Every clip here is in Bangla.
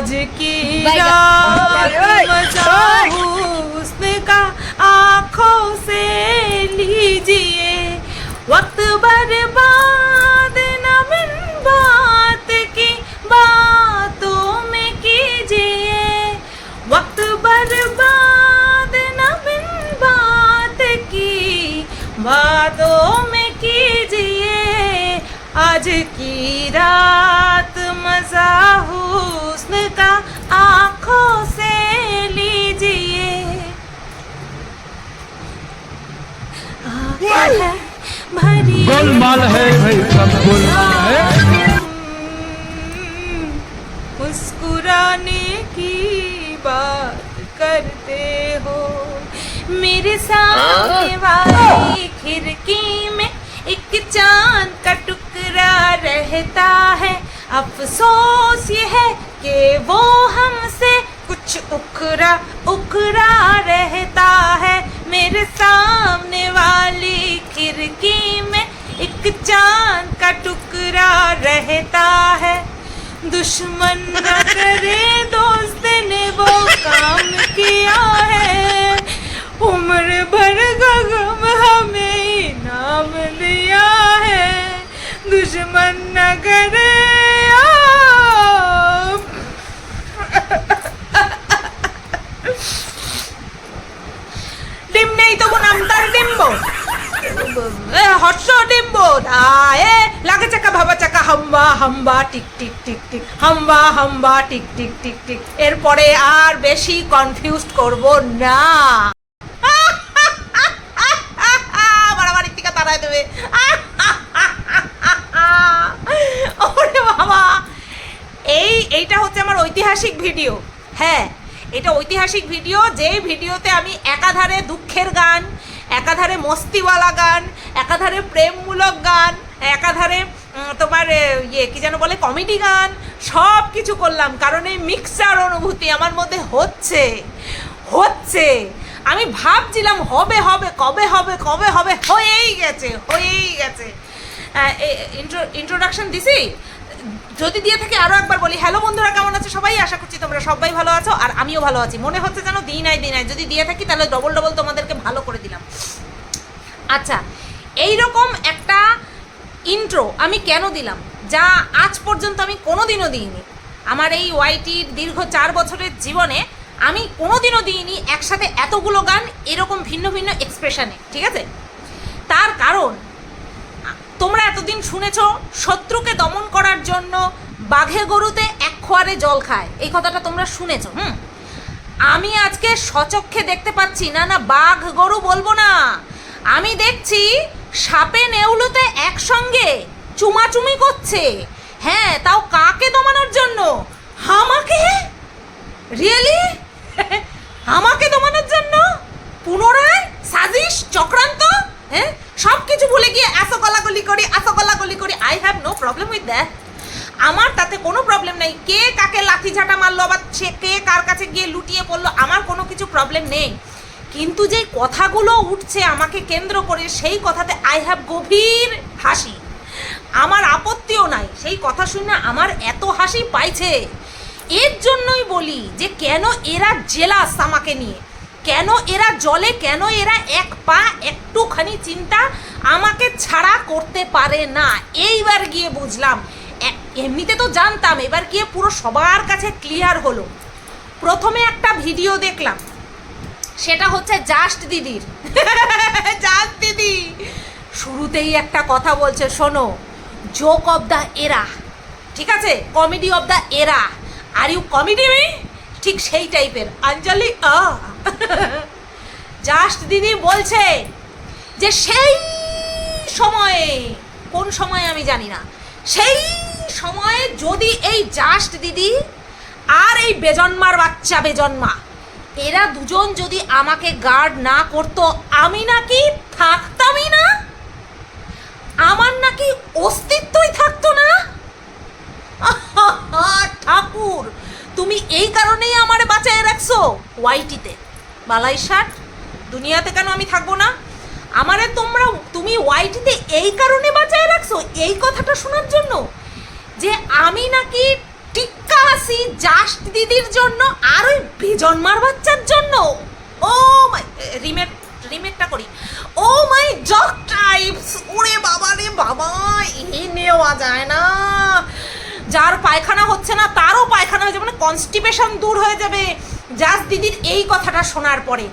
आज की। रात। का आँखों से लीजिए वक्त बर्बाद न बिन बात की बातों में कीजिए वक्त बर्बाद न बिन बात की बातों में कीजिए आज की रात मज़ा का आँखों से लीजिए। भरी गोलमाल है भाई सब गोलमाल है। मुस्कुराने की बात करते हो। मेरे सामने वाली खिड़की में एक चाँद का टुकड़ा रहता है। अफसोस ये है कि वो हमसे कुछ उखरा उखरा रहता है। मेरे सामने वाली खिड़की में एक चाँद का टुकड़ा रहता है। दुश्मन न करे दोस्त ने वो काम किया है, उम्र भर का गम हमें इनाम दिया है। दुश्मन न करे ডিম্ব। এ, হর্ষ ডিম্ব দায়ে লাগে চাকা ভাবা চাকা হাম্বা হাম্বা টিক টিক টিক টিক। হাম্বা হাম্বা টিক টিক টিক টিক। এরপরে আর বেশি কনফিউজ করব না। বাড়াবাড়ির থেকে তাড়ায় দেবে বাবা। এই এইটা হচ্ছে আমার ঐতিহাসিক ভিডিও। হ্যাঁ এটা ঐতিহাসিক ভিডিও যেই ভিডিওতে আমি একাধারে দুঃখের গান একাধারে মস্তিওয়ালা গান, একাধারে প্রেমমূলক গান, একাধারে তোমার ইয়ে কি যেন বলে, কমেডি গান, সব কিছু করলাম। কারণ এই মিক্সার অনুভূতি আমার মধ্যে হচ্ছে হচ্ছে। আমি ভাবছিলাম হবে হবে, কবে হবে কবে হবে, হয়েই গেছে হয়েই গেছে। ইন্ট্রোডাকশন দিছি? যদি দিয়ে থাকে আরও একবার বলি হ্যালো বন্ধুরা, কেমন আছে সবাই? আশা করছি তোমরা সবাই ভালো আছো আর আমিও ভালো আছি। মনে হচ্ছে যেন দিন আয় দিন আয় যদি দিয়ে থাকি তাহলে ডবল ডবল তোমাদেরকে ভালো করে দিলাম। আচ্ছা এই রকম একটা ইন্ট্রো আমি কেন দিলাম, যা আজ পর্যন্ত আমি কোনোদিনও দিইনি। আমার এই ওয়াইটির দীর্ঘ চার বছরের জীবনে আমি কোনোদিনও দিইনি একসাথে এতগুলো গান এরকম ভিন্ন ভিন্ন এক্সপ্রেশনে ঠিক আছে? তার কারণ তোমরা এতদিন শুনেছ শত্রুকে দমন করার জন্য বাঘে গরুতে এক খোয়ারে জল খায়। এই কথাটা তোমরা শুনেছো, হুম? আমি আজকে সচক্ষে দেখতে পাচ্ছি, না না, বাঘ গরু বলব না। আমি দেখছি সাপে নেউলোতে একসঙ্গে চুমাচুমি করছে। হ্যাঁ তাও কাকে দমানোর জন্য? আমাকে? রিয়েলি আমাকে দমানোর জন্য? পুনরায়? সাজিশ? চক্রান্ত? হ্যাঁ? সব কিছু ভুলে গিয়ে এত গলাগলি করি, এত গলাগলি করি I have no problem with that আমার তাতে কোনো প্রবলেম নেই। কে কাকে লাঠি ঝাঁটা মারলো, আবার সে কে কার কাছে গিয়ে লুটিয়ে পড়ল, আমার কোনো কিছু প্রবলেম নেই। কিন্তু যেই কথাগুলো উঠছে আমাকে কেন্দ্র করে, সেই কথাতে আই হ্যাভ গভীর হাসি। আমার আপত্তিও নাই। সেই কথা শুনে আমার এত হাসি পাইছে। এর জন্যই বলি যে কেন এরা জেলাস আমাকে নিয়ে? কেন এরা জলে, কেন এরা এক পা একটুখানি চিন্তা আমাকে ছাড়া করতে পারে না? এইবার গিয়ে বুঝলাম। এমনিতে তো জানতাম, এবার গিয়ে পুরো সবার কাছে ক্লিয়ার হলো। প্রথমে একটা ভিডিও দেখলাম। সেটা হচ্ছে জাস্ট দিদির। জাস্ট দিদি। শুরুতেই একটা কথা বলছে, শোনো জোক অফ দ্য এরা ঠিক আছে? কমেডি অফ দ্য এরা আর ইউ কমেডি মি ঠিক সেই টাইপের। অঞ্জলি আ। জাস্ট দিদি বলছে যে সেই সময়ে, কোন সময়ে আমি জানি না। সেই সময়ে যদি এই জাস্ট দিদি আর এই বেজন্মার বাচ্চা বেজন্মা, এরা দুজন যদি আমাকে গার্ড না করতো, আমি নাকি থাকতামই না? আমার নাকি অস্তিত্বই থাকতো না? ঠাকুর। তুমি এই কারণেই আমারে বাঁচায় রাখছো ওয়াইটিতে। বালাই ষাট, দুনিয়াতে কেন আমি থাকব না? আমারে তোমরা, তুমি ওয়াইটিতে এই কারণে বাঁচায় রাখছো এই কথাটা শোনার জন্য? যে আমি নাকি টিক্কা হাসি জাস্ট দিদির জন্য আর ওই বেজন্মার বাচ্চার জন্য। ও মাই রিমেক রিমেকটা করি। ও মাই জক টাইপস, ওরে বাবা রে বাবা এ নেওয়া যায় না। যার পায়খানা হচ্ছে না, তারও পায়খানা হয়ে যাবে মানে কনস্টিপেশন দূর হয়ে যাবে। জাস দিদির এই কথাটা শোনার পরে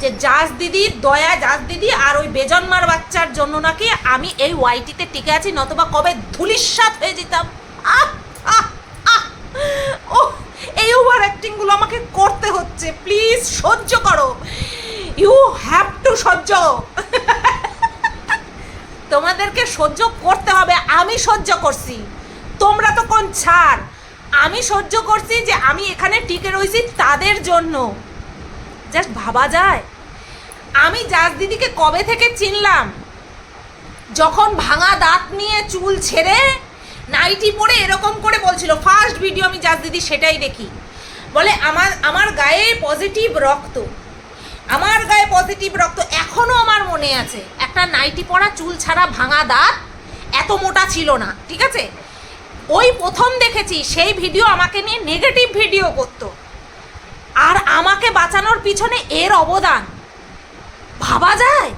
যে জাস দিদির দয়া জাস দিদি আর ওই বেজন্মার বাচ্চার জন্য নাকি আমি এই ওয়াইটিতে টিকে আছি, নতুবা কবে ধুলিস্বাত হয়ে যেতাম। আহ ও এই ওভার অ্যাক্টিংগুলো আমাকে করতে হচ্ছে। প্লিজ সহ্য করো। ইউ হ্যাভ টু সহ্য। তোমাদেরকে সহ্য করতে হবে, আমি সহ্য করছি। তোমরা তো কোন ছাড়? আমি সহ্য করছি যে আমি এখানে টিকে রয়েছি তাদের জন্য। জাস্ট ভাবা যায়। আমি জাজ দিদিকে কবে থেকে চিনলাম? যখন ভাঙা দাঁত নিয়ে চুল ছেড়ে নাইটি পরে এরকম করে বলছিল ফার্স্ট ভিডিও আমি জাজ দিদি সেটাই দেখি। বলে, আমার আমার গায়ে পজিটিভ রক্ত। আমার গায়ে পজিটিভ রক্ত এখনও আমার মনে আছে। একটা নাইটি পরা চুল ছাড়া ভাঙা দাঁত এত মোটা ছিল না, ঠিক আছে? ওই প্রথম দেখেছি, সেই ভিডিও আমাকে নিয়ে নেগেটিভ ভিডিও করতো। আর আমাকে বাঁচানোর পিছনে এর অবদান। ভাবা যায়?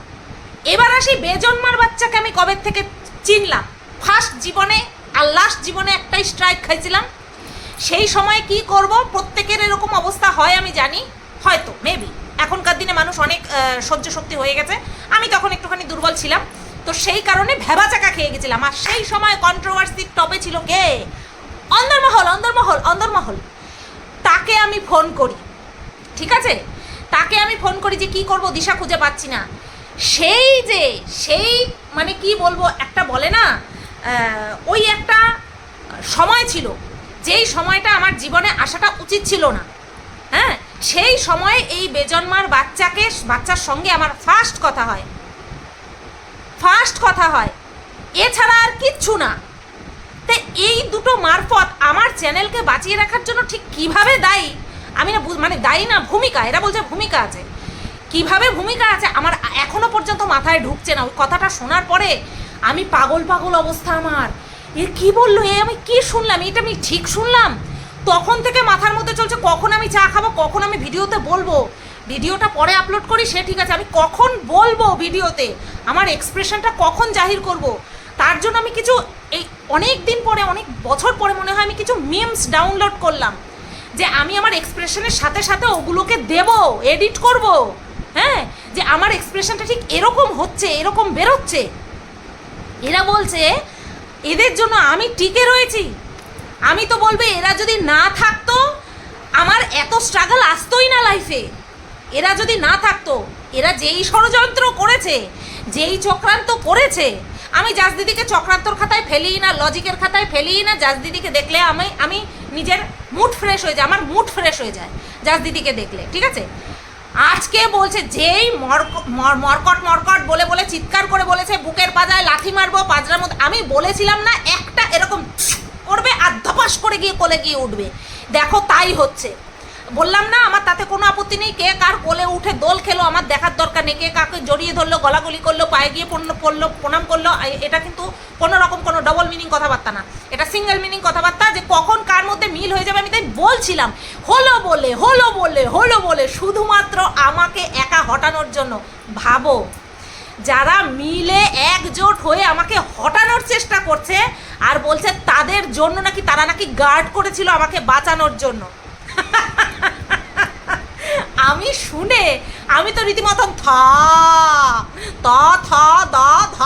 এবার আসি বেজন্মার বাচ্চাকে আমি কবে থেকে চিনলাম? ফার্স্ট জীবনে আর লাস্ট জীবনে একটাই স্ট্রাইক খাইছিলাম। সেই সময় কি করব? প্রত্যেকের এরকম অবস্থা হয়, আমি জানি। হয়তো মেবি এখনকার দিনে মানুষ অনেক সহ্য শক্তি হয়ে গেছে। আমি তখন একটুখানি দুর্বল ছিলাম। তো সেই কারণে ভেবা চাকা খেয়ে গেছিলাম। আর সেই সময় কন্ট্রোভার্সির টপে ছিল কে? অন্দরমহল অন্দরমহল অন্দরমহল। তাকে আমি ফোন করি। ঠিক আছে? তাকে আমি ফোন করি যে, কি করব? দিশা খুঁজে পাচ্ছি না। সেই যে, সেই মানে কি বলব, একটা বলে না ওই একটা সময় ছিল, যেই সময়টা আমার জীবনে আসাটা উচিত ছিল না। হ্যাঁ? সেই সময়ে এই বেজন্মার বাচ্চাকে, বাচ্চার সঙ্গে আমার ফার্স্ট কথা হয়। ফার্স্ট কথা হয়। এছাড়া আর কিচ্ছু না। তা এই দুটো মারফত আমার চ্যানেলকে বাঁচিয়ে রাখার জন্য ঠিক কীভাবে দায়ী? আমি না মানে দায়ী না, ভূমিকা। এরা বলছে ভূমিকা আছে। কীভাবে ভূমিকা আছে আমার এখনও পর্যন্ত মাথায় ঢুকছে না। ওই কথাটা শোনার পরে আমি পাগল পাগল অবস্থা আমার। এ কি বলল? এ আমি কি শুনলাম? এটা আমি ঠিক শুনলাম? তখন থেকে মাথার মধ্যে চলছে কখন আমি চা খাব, কখন আমি ভিডিওতে বলব? ভিডিওটা পরে আপলোড করি, সে ঠিক আছে। আমি কখন বলব ভিডিওতে? আমার এক্সপ্রেশনটা কখন জাহির করব? তার জন্য আমি কিছু এই অনেক দিন পরে, অনেক বছর পরে মনে হয় আমি কিছু মিমস ডাউনলোড করলাম, যে আমি আমার এক্সপ্রেশনের সাথে সাথে ওগুলোকে দেব এডিট করব। হ্যাঁ? যে আমার এক্সপ্রেশনটা ঠিক এরকম হচ্ছে, এরকম বেরোচ্ছে। এরা বলছে, এদের জন্য আমি টিকে রয়েছি। আমি তো বলবে, এরা যদি না থাকতো, আমার এত স্ট্রাগল আসতোই না লাইফে এরা যদি না থাকতো, এরা যেই ষড়যন্ত্র করেছে, যেই চক্রান্ত করেছে, আমি জাজ দিদিকে চক্রান্তর খাতায় ফেলিই না, লজিকের খাতায় ফেলিই না, জাজ দিদিকে দেখলে আমি আমি নিজের মুড ফ্রেশ হয়ে যায়, আমার মুড ফ্রেশ হয়ে যায়, জাজ দিদিকে দেখলে, ঠিক আছে? আজকে বলছে, যেই মরক- মর- মরকট মরকট বলে বলে চিৎকার করে বলেছে, বুকের পাজায় লাথি মারবো, পাজরার মধ্যে, আমি বলেছিলাম না, একটা এরকম করবে আর ধপাস করে গিয়ে কোলে গিয়ে উঠবে। দেখো, তাই হচ্ছে। বললাম না, আমার তাতে কোনো আপত্তি নেই। কে কার কোলে উঠে দোল খেলো, আমার দেখার দরকার নেই। কে কাকে জড়িয়ে ধরলো, গলাগলি করল, পায়ে গিয়ে পণ্য পড়ল, প্রণাম করল এটা কিন্তু কোনো রকম কোনো ডবল মিনিং কথাবার্তা না। এটা সিঙ্গেল মিনিং কথাবার্তা, যে কখন কার মধ্যে মিল হয়ে যাবে আমি তাই বলছিলাম। হলো বলে হলো বলে হলো বলে শুধুমাত্র আমাকে একা হটানোর জন্য। ভাবো, যারা মিলে একজোট হয়ে আমাকে হটানোর চেষ্টা করছে আর বলছে তাদের জন্য নাকি তারা নাকি গার্ড করেছিল আমাকে বাঁচানোর জন্য। আমি শুনে, আমি তো রীতিমতন থ, ত, থ, দ, ধ,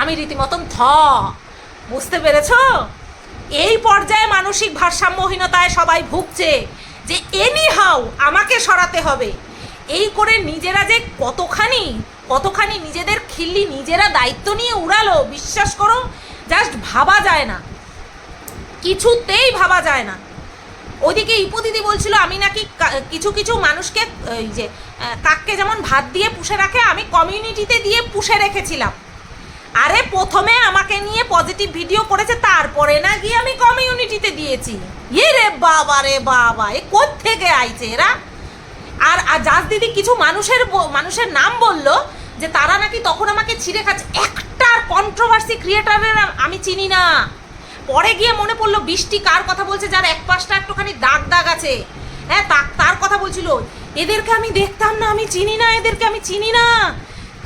আমি রীতিমতন থ। বুঝতে পেরেছ? এই পর্যায়ে মানসিক ভারসাম্যহীনতায় সবাই ভুগছে যে এনি হাউ আমাকে সরাতে হবে। এই করে নিজেরা যে কতখানি কতখানি নিজেদের খিল্লি নিজেরা দায়িত্ব নিয়ে উড়ালো, বিশ্বাস করো জাস্ট ভাবা যায় না। কিছুতেই ভাবা যায় না। ওদিকে ইপু দিদি বলছিল, আমি নাকি কিছু কিছু মানুষকে, এই যে কাককে যেমন ভাত দিয়ে পুষে রাখে, আমি কমিউনিটিতে দিয়ে পুষে রেখেছিলাম। আরে প্রথমে আমাকে নিয়ে পজিটিভ ভিডিও করেছে, তারপরে না গিয়ে আমি কমিউনিটিতে দিয়েছি। ইয়ে রে বাবা রে বাবা, এ থেকে আইছে এরা? আর জাজ দিদি কিছু মানুষের মানুষের নাম বলল যে, তারা নাকি তখন আমাকে ছিঁড়ে খাচ্ছে। একটা কন্ট্রোভার্সি ক্রিয়েটারের আমি চিনি না। পরে গিয়ে মনে পড়ল বৃষ্টি কার কথা বলছে, যার এক পাশটা একটুখানি দাগ দাগ আছে। হ্যাঁ তার কথা বলছিল, এদেরকে আমি দেখতাম না, আমি চিনি না, এদেরকে আমি চিনি না।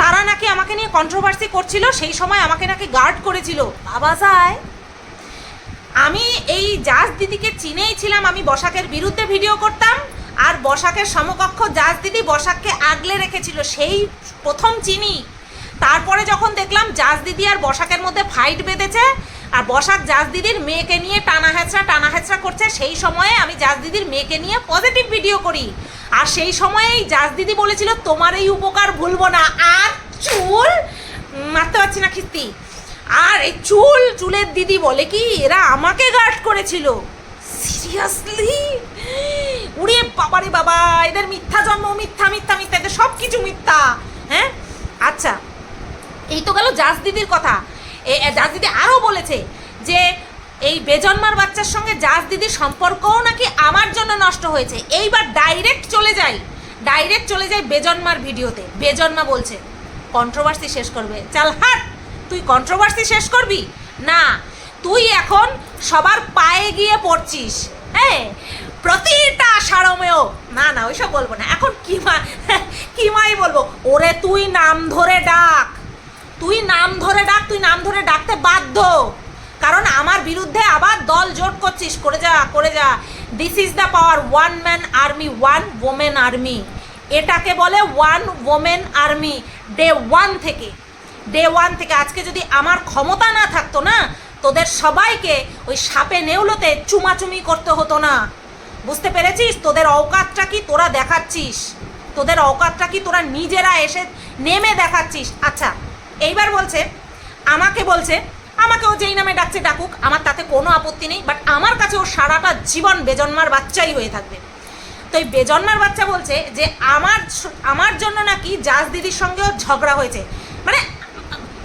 তারা নাকি আমাকে নিয়ে কন্ট্রোভার্সি করছিল, সেই সময় আমাকে নাকি গার্ড করেছিল। বাবা সায় আমি এই জাজ দিদিকে চিনেই ছিলাম, আমি বসাকের বিরুদ্ধে ভিডিও করতাম, আর বসাকের সমকক্ষ জাজ দিদি বসাককে আগলে রেখেছিল, সেই প্রথম চিনি। তারপরে যখন দেখলাম জাজ দিদি আর বসাকের মধ্যে ফাইট বেঁধেছে আর বসাক জাজ দিদির মেয়েকে নিয়ে টানা হেঁচড়া টানা হেঁচড়া করছে। সেই সময়ে আমি জাজ দিদির মেয়েকে নিয়ে পজিটিভ ভিডিও করি। আর সেই সময়েই জাজ দিদি বলেছিল, তোমার এই উপকার ভুলবো না। আর চুল মারতে পারছি না খিস্তি। আর এই চুল, চুলের দিদি বলে কি, এরা আমাকে গার্ড করেছিল। সিরিয়াসলি উড়ে বাবারে বাবা, এদের মিথ্যা জন্ম, মিথ্যা মিথ্যা মিথ্যা, এদের সব কিছু মিথ্যা। হ্যাঁ? আচ্ছা এই তো গেল জাজ দিদির কথা। জাজ দিদি আরও বলেছে যে এই বেজন্মার বাচ্চার সঙ্গে জাজ দিদির সম্পর্কও নাকি আমার জন্য নষ্ট হয়েছে। এইবার ডাইরেক্ট চলে যাই ডাইরেক্ট চলে যাই বেজন্মার ভিডিওতে। বেজন্মা বলছে কন্ট্রোভার্সি শেষ করবে। চাল, হাট, তুই কন্ট্রোভার্সি শেষ করবি? না, তুই এখন সবার পায়ে গিয়ে পড়ছিস। হ্যাঁ প্রতিটা সারমেয়। না না, ওইসব বলব না। এখন কি মা, কি মাই বলব? ওরে, তুই নাম ধরে ডাক, তুই নাম ধরে ডাক তুই নাম ধরে ডাকতে বাধ্য। কারণ আমার বিরুদ্ধে আবার দল জোট করছিস। করে যা করে যা। This is the power one man army one women army এটাকে বলে one women army day one থেকে। ডে ওয়ান থেকে। আজকে যদি আমার ক্ষমতা না থাকতো না, তোদের সবাইকে ওই সাপে নেউলোতে চুমাচুমি করতে হতো না। বুঝতে পেরেছিস? তোদের অকাতটা কি তোরা দেখাচ্ছিস? তোদের অকাতটা কি তোরা নিজেরা এসে নেমে দেখাচ্ছিস? আচ্ছা এইবার বলছে আমাকে বলছে, আমাকে ও যেই নামে ডাকছে ডাকুক, আমার তাতে কোনো আপত্তি নেই বাট আমার কাছে ও সারাটা জীবন বেজন্মার বাচ্চাই হয়ে থাকবে। তো এই বেজন্মার বাচ্চা বলছে যে, আমার আমার জন্য নাকি জাজ দিদির সঙ্গেও ঝগড়া হয়েছে। মানে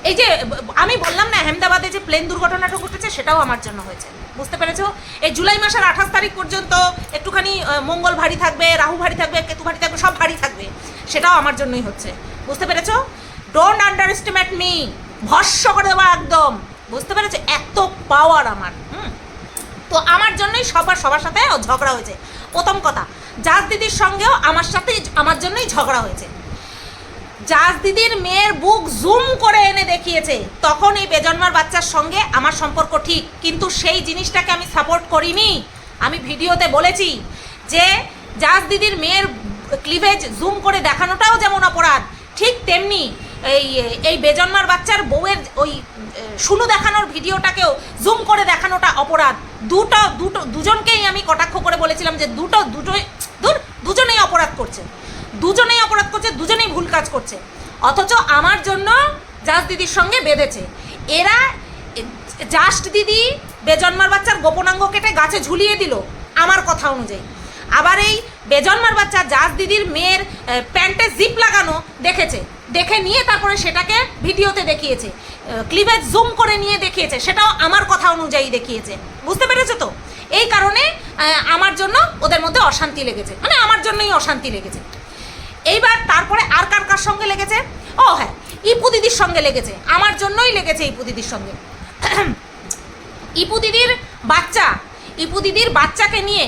এই যে, আমি বললাম না, আহমেদাবাদে যে প্লেন দুর্ঘটনাটা ঘটেছে, সেটাও আমার জন্য হয়েছে। বুঝতে পেরেছ? এই জুলাই মাসের আঠাশ তারিখ পর্যন্ত একটুখানি মঙ্গল ভারী থাকবে, রাহু ভারী থাকবে, কেতু ভারী থাকবে, সব ভারী থাকবে। সেটাও আমার জন্যই হচ্ছে। বুঝতে পেরেছ? ডোন্ট আন্ডার এস্টিমেট মি ভস্য করে দেওয়া একদম। বুঝতে পেরেছ? এত পাওয়ার আমার, হুম? তো আমার জন্যই সবার সবার সাথে ঝগড়া হয়েছে। প্রথম কথা, জাজ দিদির সঙ্গেও আমার সাথে আমার জন্যই ঝগড়া হয়েছে। জাজ দিদির মেয়ের বুক জুম করে এনে দেখিয়েছে, তখন এই বেজন্মার বাচ্চার সঙ্গে আমার সম্পর্ক ঠিক, কিন্তু সেই জিনিসটাকে আমি সাপোর্ট করিনি। আমি ভিডিওতে বলেছি যে, জাজ দিদির মেয়ের ক্লিভেজ জুম করে দেখানোটাও যেমন অপরাধ, ঠিক তেমনি এই এই বেজন্মার বাচ্চার বউয়ের ওই শুনু দেখানোর ভিডিওটাকেও জুম করে দেখানোটা অপরাধ। দুটো দুটো, দুজনকেই আমি কটাক্ষ করে বলেছিলাম যে দুটো, দুটোই দূর দুজনেই অপরাধ করছে। দুজনেই অপরাধ করছে, দুজনেই ভুল কাজ করছে। অথচ আমার জন্য জাস দিদির সঙ্গে বেঁধেছে। এরা জাস্ট দিদি বেজন্মার বাচ্চার গোপনাঙ্গ কেটে গাছে ঝুলিয়ে দিল, আমার কথা অনুযায়ী। আবার এই বেজন্মার বাচ্চা জাস দিদির মেয়ের প্যান্টে জিপ লাগানো দেখেছে। দেখে নিয়ে তারপরে সেটাকে ভিডিওতে দেখিয়েছে। ক্লিভেজ জুম করে নিয়ে দেখিয়েছে, সেটাও আমার কথা অনুযায়ী দেখিয়েছে। বুঝতে পেরেছ তো? এই কারণে আমার জন্য ওদের মধ্যে অশান্তি লেগেছে। মানে আমার জন্যই অশান্তি লেগেছে। এইবার তারপরে আর কার কার সঙ্গে লেগেছে? ও হ্যাঁ ইপু দিদির সঙ্গে লেগেছে। আমার জন্যই লেগেছে ইপু দিদির সঙ্গে। ইপু দিদির বাচ্চা, ইপু দিদির বাচ্চাকে নিয়ে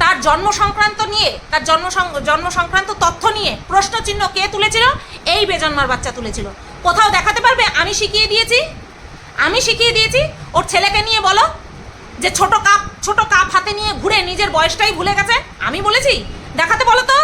তার জন্ম সংক্রান্ত নিয়ে, তার জন্ম জন্ম সংক্রান্ত তথ্য নিয়ে প্রশ্ন চিহ্ন কে তুলেছিল? এই বেজন্মার বাচ্চা তুলেছিল। কোথাও দেখাতে পারবে? আমি শিখিয়ে দিয়েছি। আমি শিখিয়ে দিয়েছি। ওর ছেলেকে নিয়ে বলো যে ছোট কাপ ছোট কাপ হাতে নিয়ে ঘুরে নিজের বয়সটাই ভুলে গেছে। আমি বলেছি, দেখাতে বলো তো।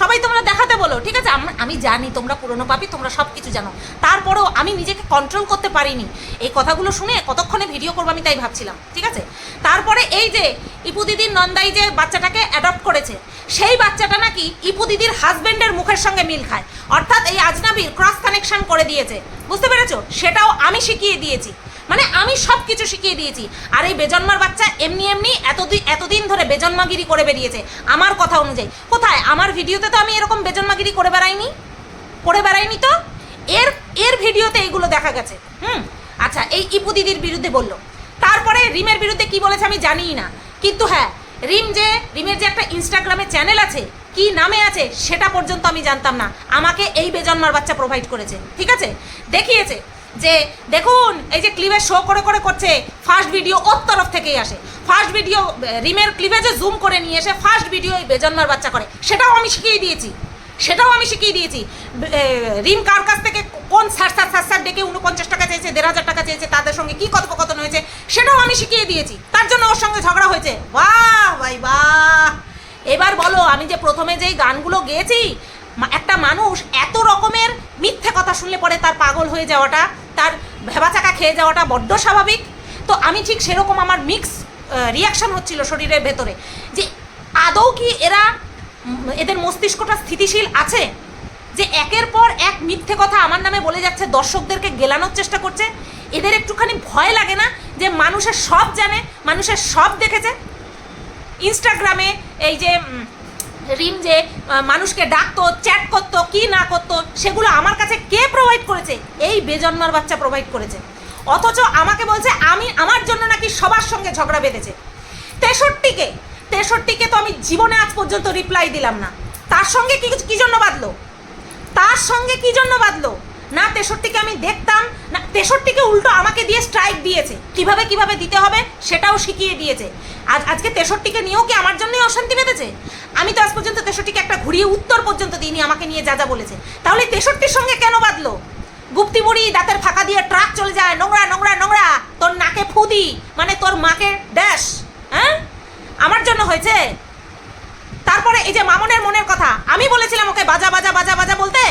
সবাই তোমরা দেখাতে বলো, ঠিক আছে? আমি জানি তোমরা পুরনো পাপি, তোমরা সব কিছু জানো। তারপরেও আমি নিজেকে কন্ট্রোল করতে পারিনি। এই কথাগুলো শুনে কতক্ষণে ভিডিও করব আমি তাই ভাবছিলাম, ঠিক আছে? তারপরে এই যে ইপু দিদির নন্দাই যে বাচ্চাটাকে অ্যাডপ্ট করেছে, সেই বাচ্চাটা নাকি ইপু দিদির হাজব্যান্ডের মুখের সঙ্গে মিল খায়। অর্থাৎ এই আজনাবির ক্রস কানেকশন করে দিয়েছে। বুঝতে পেরেছ? সেটাও আমি শিখিয়ে দিয়েছি। মানে আমি সব কিছু শিখিয়ে দিয়েছি। আর এই বেজন্মার বাচ্চা এমনি এমনি এতদিন এতদিন ধরে বেজন্মাগিরি করে বেরিয়েছে আমার কথা অনুযায়ী। কোথায়? আমার ভিডিওতে তো আমি এরকম বেজন্মাগিরি করে বেড়াইনি। করে বেড়াইনি তো? এর এর ভিডিওতে এইগুলো দেখা গেছে। হুম? আচ্ছা এই ইপু দিদির বিরুদ্ধে বলল। তারপরে রিমের বিরুদ্ধে কি বলেছে আমি জানিই না। কিন্তু হ্যাঁ রিম যে, রিমের যে একটা ইনস্টাগ্রামে চ্যানেল আছে, কি নামে আছে, সেটা পর্যন্ত আমি জানতাম না। আমাকে এই বেজন্মার বাচ্চা প্রোভাইড করেছে। ঠিক আছে? দেখিয়েছে। যে দেখুন, এই যে ক্লিপে শো করে করে করছে ফার্স্ট ভিডিও ওর তরফ থেকেই আসে। ফার্স্ট ভিডিও রিমের ক্লিপে যে জুম করে নিয়ে এসে ফার্স্ট ভিডিও এই বেজন্মার বাচ্চা করে। সেটাও আমি শিখিয়ে দিয়েছি। সেটাও আমি শিখিয়ে দিয়েছি। রিম কার কাছ থেকে কোন স্যার স্যার স্যার স্যার ডেকে উনপঞ্চাশ টাকা চেয়েছে, দেড় হাজার টাকা চেয়েছে, তাদের সঙ্গে কী কথোপকথন হয়েছে, সেটাও আমি শিখিয়ে দিয়েছি। তার জন্য ওর সঙ্গে ঝগড়া হয়েছে। বাহ, ভাই, বাহ। এবার বলো, আমি যে প্রথমে যেই গানগুলো গেয়েছি একটা মানুষ এত রকমের মিথ্যে কথা শুনলে পরে তার পাগল হয়ে যাওয়াটা, তার ভেবাচাকা খেয়ে যাওয়াটা বড্ড স্বাভাবিক। তো আমি ঠিক সেরকম আমার মিক্স রিয়াকশন হচ্ছিল শরীরের ভেতরে যে আদৌ কি এরা এদের মস্তিষ্কটা স্থিতিশীল আছে? যে একের পর এক মিথ্যে কথা আমার নামে বলে যাচ্ছে, দর্শকদেরকে গেলানোর চেষ্টা করছে। এদের একটুখানি ভয় লাগে না যে মানুষের সব জানে, মানুষের সব দেখেছে? ইনস্টাগ্রামে এই যে রিম যে মানুষকে ডাকতো চ্যাট করতো, কি না করতো, সেগুলো আমার কাছে কে প্রোভাইড করেছে? এই বেজন্মার বাচ্চা প্রোভাইড করেছে। অথচ আমাকে বলছে, আমি আমার জন্য নাকি সবার সঙ্গে ঝগড়া বেঁধেছে। তেষট্টিকে তেষট্টিকে তো আমি জীবনে আজ পর্যন্ত রিপ্লাই দিলাম না। তার সঙ্গে কি কি জন্য বাঁধলো? তার সঙ্গে কি জন্য বাঁধলো? না, তেষট্টিকে আমি দেখতাম, না, তেষট্টিকে উল্টো আমাকে দিয়ে স্ট্রাইক দিয়েছে। কীভাবে কীভাবে দিতে হবে, সেটাও শিখিয়ে দিয়েছে। আজ, আজকে তেষট্টিকে নিয়েও কি আমার জন্যই অশান্তি বেঁধেছে? আমি তো আজ পর্যন্ত তেষট্টিকে একটা ঘুরিয়ে উত্তর পর্যন্ত দিইনি, আমাকে নিয়ে যা যা বলেছে। তাহলে তেষট্টির সঙ্গে কেন বাঁধলো? গুপ্তি বুড়ি দাঁতের ফাঁকা দিয়ে ট্রাক চলে যায়, নোংরা নোংরা নোংরা, তোর নাকে ফুদি মানে তোর মাকে ড্যাশ হ্যাঁ? আমার জন্য হয়েছে? তারপরে এই যে মামনের মনের কথা, আমি বলেছিলাম ওকে বাজা বাজা বাজা বাজা বলতে?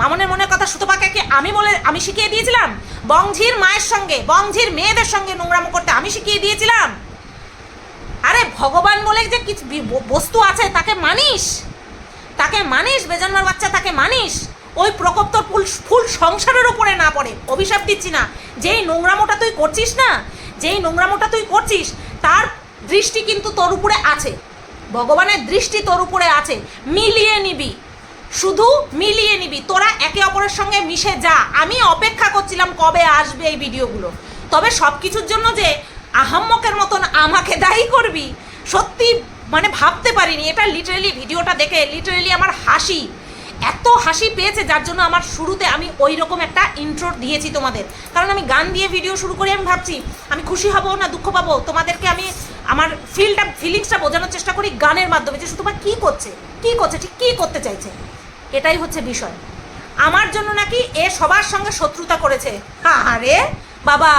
মামনের মনের কথা সুতপাকে কি আমি বলে, আমি শিখিয়ে দিয়েছিলাম? বংঝির মায়ের সঙ্গে, বংঝির মেয়েদের সঙ্গে নোংরামো করতে আমি শিখিয়ে দিয়েছিলাম? ভগবান বলে যে কিছু বস্তু আছে, তাকে মানিস। তাকে মানিস, বেজন্মার বাচ্চা তাকে মানিস। ওই প্রকোপ তোর ফুল ফুল সংসারের ওপরে না পড়ে। অভিশাপ দিচ্ছি না। যেই নোংরামোটা তুই করছিস না, যেই নোংরামোটা তুই করছিস, তার দৃষ্টি কিন্তু তোর উপরে আছে। ভগবানের দৃষ্টি তোর উপরে আছে। মিলিয়ে নিবি। শুধু মিলিয়ে নিবি। তোরা একে অপরের সঙ্গে মিশে যা। আমি অপেক্ষা করছিলাম কবে আসবে এই ভিডিওগুলো। তবে সব কিছুর জন্য যে আহাম্মকের মতন আমাকে দায়ী করবি সত্যি মানে ভাবতে পারিনি, এটা লিটারেলি ভিডিওটা দেখে লিটারেলি আমার হাসি, এত হাসি পেয়েছে যার জন্য আমার শুরুতে আমি ওই রকম একটা ইন্ট্রো দিয়েছি তোমাদের। কারণ আমি গান দিয়ে ভিডিও শুরু করি, আমি ভাবছি, আমি খুশি হব না দুঃখ পাবো? তোমাদেরকে আমি আমার ফিলটা ফিলিংসটা বোঝানোর চেষ্টা করি গানের মাধ্যমে, যে তোমার কী করছে কী করছে, ঠিক কী করতে চাইছে? এটাই হচ্ছে বিষয়। আমার জন্য নাকি এ সবার সঙ্গে শত্রুতা করেছে। আরে বাবা!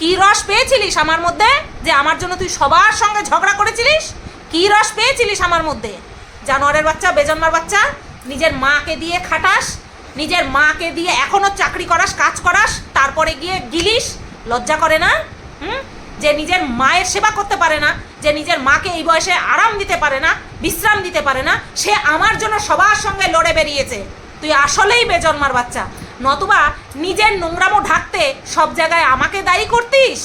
কি রস পেয়েছিলিস আমার মধ্যে? যে আমার জন্য তুই সবার সঙ্গে ঝগড়া করেছিলিস? কি রস পেয়েছিলিস আমার মধ্যে? জানোয়ারের বাচ্চা, বেজন্মার বাচ্চা, নিজের মাকে দিয়ে খাটাস, নিজের মাকে দিয়ে এখনও চাকরি করাস, কাজ করাস, তারপরে গিয়ে গিলিস, লজ্জা করে না? হুম? যে নিজের মায়ের সেবা করতে পারে না, যে নিজের মাকে এই বয়সে আরাম দিতে পারে না, বিশ্রাম দিতে পারে না, সে আমার জন্য সবার সঙ্গে লড়ে বেরিয়েছে। তুই আসলেই বেজন্মার বাচ্চা। নতুবা নিজের নোংরামো ঢাকতে সব জায়গায় আমাকে দায়ী করতিস?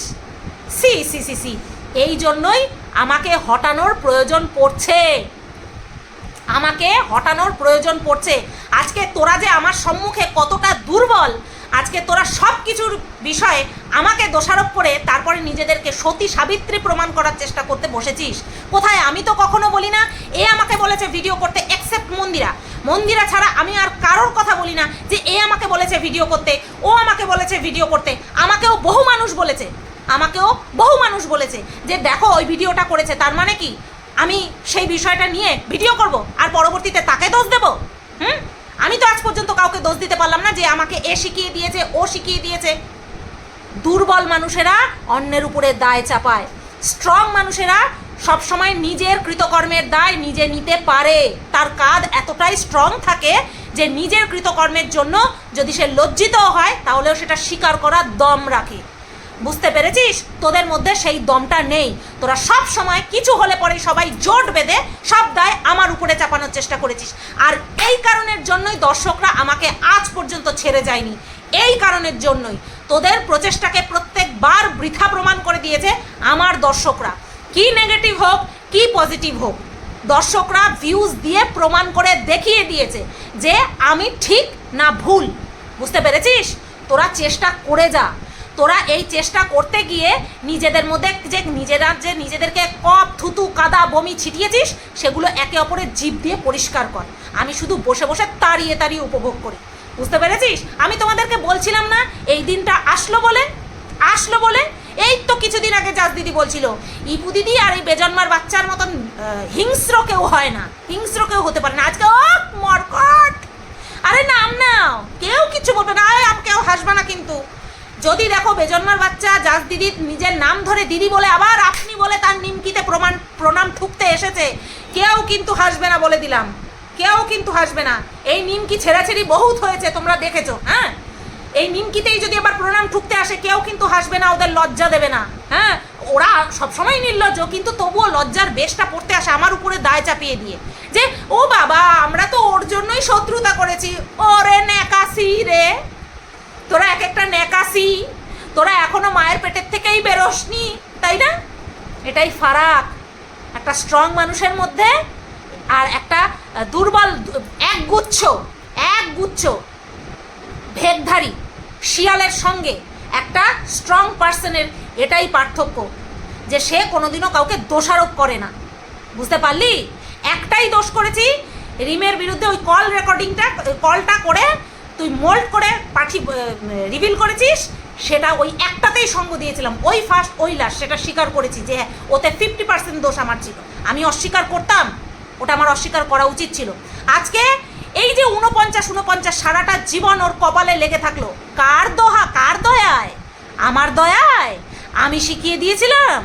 সি সি সি সি, এই জন্যই আমাকে হটানোর প্রয়োজন পড়ছে। আমাকে হটানোর প্রয়োজন পড়ছে। আজকে তোরা যে আমার সম্মুখে কতটা দুর্বল আজকে তোরা সব কিছুর বিষয়ে আমাকে দোষারোপ করে তারপরে নিজেদেরকে সতী সাবিত্রী প্রমাণ করার চেষ্টা করতে বসেছিস। কোথায়? আমি তো কখনো বলি না, এ আমাকে বলেছে ভিডিও করতে এক্সেপ্ট মন্দিরা। মন্দিরা ছাড়া আমি আর কারোর কথা বলি না যে এ আমাকে বলেছে ভিডিও করতে, ও আমাকে বলেছে ভিডিও করতে। আমাকেও বহু মানুষ বলেছে, আমাকেও বহু মানুষ বলেছে যে দেখো, ওই ভিডিওটা করেছে। তার মানে কি? আমি সেই বিষয়টা নিয়ে ভিডিও করব, আর পরবর্তীতে তাকে দোষ দেবো? হুম? আমি তো আজ পর্যন্ত কাউকে দোষ দিতে পারলাম না যে আমাকে এ শিখিয়ে দিয়েছে, ও শিখিয়ে দিয়েছে। দুর্বল মানুষেরা অন্যের উপরে দায় চাপায়। স্ট্রং মানুষেরা সবসময় নিজের কৃতকর্মের দায় নিজে নিতে পারে। তার কাজ এতটাই স্ট্রং থাকে যে নিজের কৃতকর্মের জন্য যদি সে লজ্জিত হয়, তাহলেও সেটা স্বীকার করার দম রাখে। বুঝতে পেরেছিস? তোদের মধ্যে সেই দমটা নেই। তোরা সব সময় কিছু হলে পরে সবাই জোট বেঁধে সব দায় আমার উপরে চাপানোর চেষ্টা করেছিস। আর এই কারণের জন্যই দর্শকরা আমাকে আজ পর্যন্ত ছেড়ে যায়নি। এই কারণের জন্যই তোদের প্রচেষ্টাকে প্রত্যেকবার বৃথা প্রমাণ করে দিয়েছে আমার দর্শকরা। কি নেগেটিভ হোক, কি পজিটিভ হোক, দর্শকরা ভিউজ দিয়ে প্রমাণ করে দেখিয়ে দিয়েছে যে আমি ঠিক না ভুল। বুঝতে পেরেছিস? তোরা চেষ্টা করে যা। তোরা এই চেষ্টা করতে গিয়ে নিজেদের মধ্যে যে নিজেরা যে নিজেদেরকে কপ, থুতু, কাদা, বমি ছিটিয়েছিস, সেগুলো একে অপরের জিভ দিয়ে পরিষ্কার কর। আমি শুধু বসে বসে তাড়িয়ে তাড়িয়ে উপভোগ করি। বুঝতে পেরেছিস? আমি তোমাদেরকে বলছিলাম না, এই দিনটা আসলো বলে? আসলো বলে? এই তো কিছুদিন আগে জাজ দিদি বলছিল, ইপু দিদি আর এই বেজন্মার বাচ্চার মতন হিংস্র কেউ হয় না। হিংস্র কেউ হতে পারে না। আজকে ও মরকট! আরে নাম নাও। কেউ কিছু বলবে না। আরে কেউ হাসবে না কিন্তু। যদি দেখো বেজন্মার বাচ্চা জাজ দিদি নিজের নাম ধরে দিদি বলে, আবার আপনি বলে তার নিমকিতে প্রমাণ, প্রণাম ঠুকতে এসেছে, কেউ কিন্তু হাসবে না বলে দিলাম। কেউ কিন্তু হাসবে না। এই নিমকি ছেঁড়াছেড়ি বহুত হয়েছে, তোমরা দেখেছ হ্যাঁ? এই নিমকিতেই যদি আবার প্রণাম ঠুকতে আসে, কেউ কিন্তু হাসবে না, ওদের লজ্জা দেবে না হ্যাঁ? ওরা সবসময় নির্লজ্জ, কিন্তু তবুও লজ্জার বেশটা পড়তে আসে আমার উপরে দায় চাপিয়ে দিয়ে। যে, ও বাবা, আমরা তো ওর জন্যই শত্রুতা করেছি। ওরে নেকাসি রে। তোরা এক একটা নেকাসি তোরা এখনও মায়ের পেটের থেকেই বেরোসনি, তাই না? এটাই ফারাক। একটা স্ট্রং মানুষের মধ্যে আর একটা দুর্বল এক গুচ্ছ এক গুচ্ছ ভেদধারী শিয়ালের সঙ্গে একটা স্ট্রং পার্সনের এটাই পার্থক্য যে সে কোনোদিনও কাউকে দোষারোপ করে না। বুঝতে পারলি? একটাই দোষ করেছি, রিমের বিরুদ্ধে ওই কল রেকর্ডিংটা কলটা করে তুই মোল্ড করে পাঠি রিভিল করেছিস, সেটা ওই একটাতেই সঙ্গ দিয়েছিলাম। ওই ফার্স্ট ওই লাস্ট সেটা স্বীকার করেছি যে হ্যাঁ ওতে ফিফটি পার্সেন্ট দোষ আমার ছিল। আমি অস্বীকার করতাম, ওটা আমার অস্বীকার করা উচিত ছিল। আজকে এই যে উনপঞ্চাশ উনপঞ্চাশ সারাটা জীবন ওর কপালে লেগে থাকল, কার দোহা, কার দয়ায়? আমার দয়ায়? আমি শিখিয়ে দিয়েছিলাম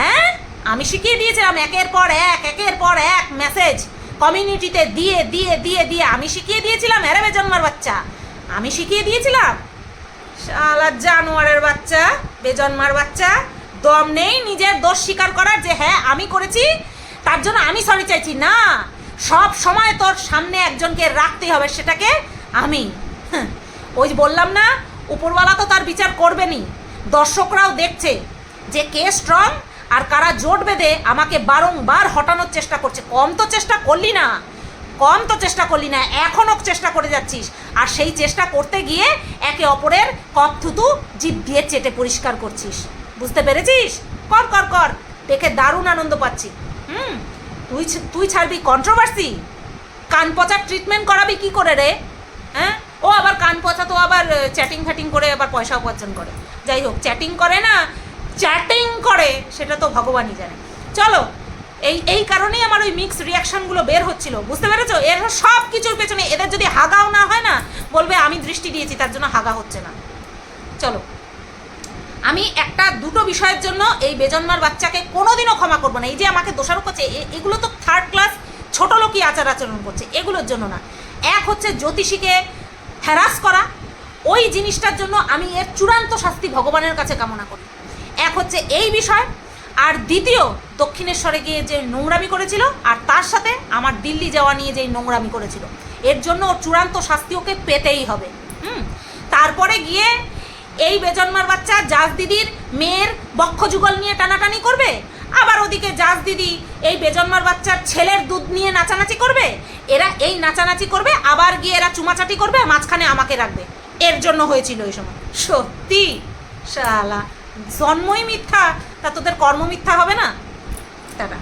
হ্যাঁ? আমি শিখিয়ে দিয়েছিলাম, একের পর এক, একের পর এক মেসেজ কমিউনিটিতে দিয়ে দিয়ে দিয়ে দিয়ে আমি শিখিয়ে দিয়েছিলাম এরাবে জন্মার বাচ্চা। আমি শিখিয়ে দিয়েছিলাম। শালা জানোয়ারের বাচ্চা বেজন্মার বাচ্চা দম নেই নিজের দোষ স্বীকার করার যে হ্যাঁ আমি করেছি তার জন্য আমি সরি চাইছি। না সব সময় তোর সামনে একজনকে রাখতে হবে সেটাকে আমি। হ্যাঁ, ওই বললাম না উপরওয়ালা তো তার বিচার করবেনই। দর্শকরাও দেখছে যে কে স্ট্রং আর কারা জোট বেঁধে আমাকে বারংবার হটানোর চেষ্টা করছে, কম তো চেষ্টা করলি না, কম তো চেষ্টা করলি না, এখনও চেষ্টা করে যাচ্ছিস। আর সেই চেষ্টা করতে গিয়ে একে অপরের কপ থুতু জিভ দিয়ে চেটে পরিষ্কার করছিস। বুঝতে পেরেছিস? কর কর কর, দেখে দারুণ আনন্দ পাচ্ছি। হুম, তুই তুই ছাড়বি কন্ট্রোভার্সি কান পচার ট্রিটমেন্ট করাবি কি করে রে? হ্যাঁ? ও আবার কান পচা তো আবার চ্যাটিং ফ্যাটিং করে আবার পয়সা উপার্জন করে। যাই হোক চ্যাটিং করে না চ্যাটিং করে, সেটা তো ভগবানই জানে। চলো, এই এই কারণেই আমার ওই মিক্স রিয়াকশনগুলো বের হচ্ছিল, বুঝতে পেরেছ? এর সব কিছুর পেছনে, এদের যদি হাগাও না হয় না, বলবে আমি দৃষ্টি দিয়েছি, তার জন্য হাগা হচ্ছে না। চলো, আমি একটা, দুটো বিষয়ের জন্য এই বেজন্মার বাচ্চাকে কোনোদিনও ক্ষমা করব না। এই যে আমাকে দোষারোপ করছে এগুলো তো থার্ড ক্লাস ছোট লোকই আচার আচরণ করছে, এগুলোর জন্য না। এক হচ্ছে জ্যোতিষীকে হ্যারাস করা, ওই জিনিসটার জন্য আমি এর চূড়ান্ত শাস্তি ভগবানের কাছে কামনা করি। এক হচ্ছে এই বিষয়, আর দ্বিতীয় দক্ষিণেশ্বরে গিয়ে যে নোংরামি করেছিল, আর তার সাথে আমার দিল্লি যাওয়া নিয়ে যেই নোংরামি করেছিল। এর জন্য ওর চূড়ান্ত শাস্তি ওকে পেতেই হবে। হুম? তারপরে গিয়ে এই বেজন্মার বাচ্চা জাজ দিদির মেয়ের বক্ষযুগল নিয়ে টানাটানি করবে? আবার ওদিকে জাজ দিদি এই বেজন্মার বাচ্চার ছেলের দুধ নিয়ে নাচানাচি করবে? এরা এই নাচানাচি করবে, আবার গিয়ে এরা চুমাচাটি করবে, মাঝখানে আমাকে রাখবে। এর জন্য হয়েছিল ওই সময়। সত্যি? শালা। জন্মই মিথ্যা তা তোদের কর্ম মিথ্যা হবে না? টাটা।